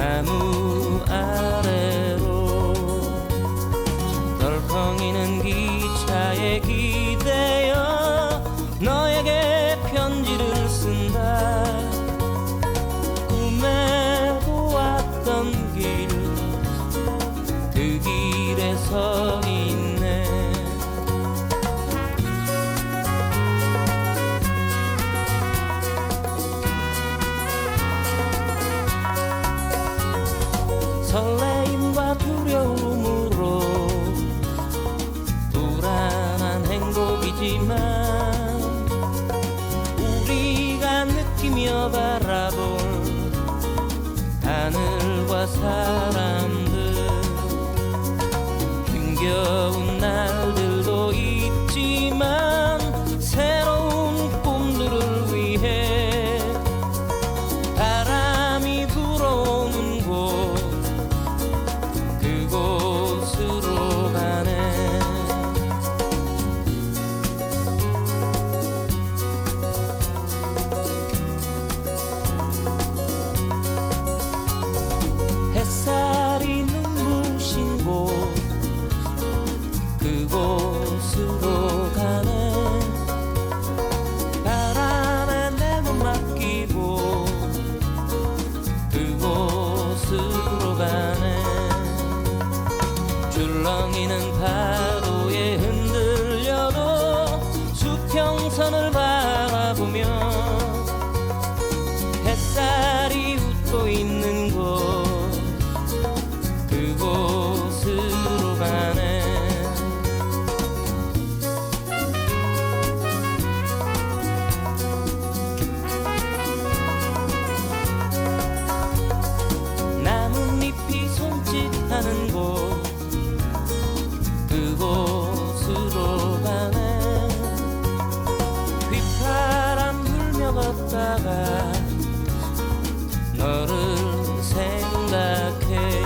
amour. 설레임과 두려움으로 불안한 행복이지만 우리가 느끼며 바라볼 하늘과 사람 걷다가 너를 생각해.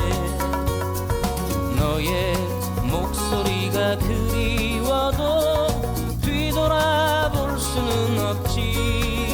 너의 목소리가 그리워도 뒤돌아볼 수는 없지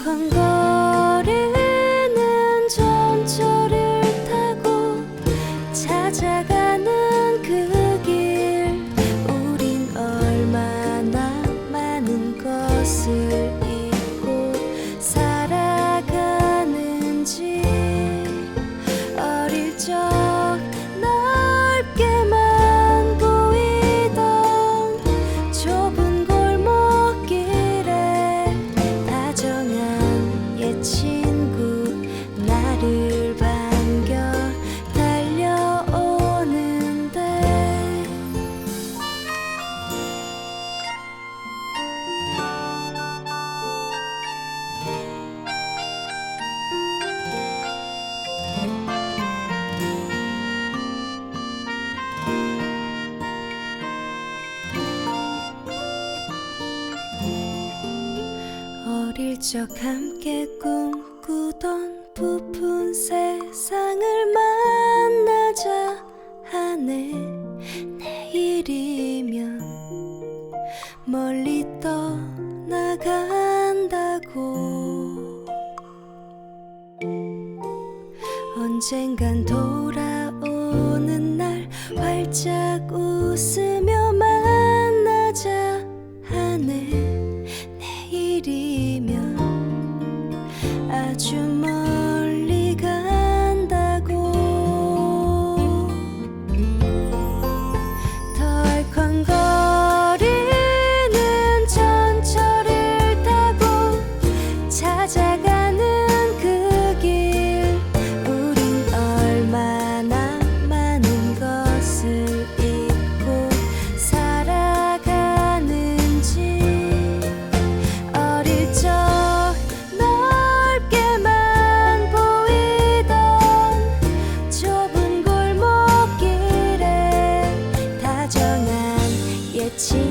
덜컹거리는 전철을 타고 찾아가는 그 길. 우린 얼마나 많은 것을 일적 함께 꿈꾸던 부푼 세상을 만나자 하네. 내일이면 멀리 떠나간다고. 언젠간 돌아오는 날 활짝 웃으며 情。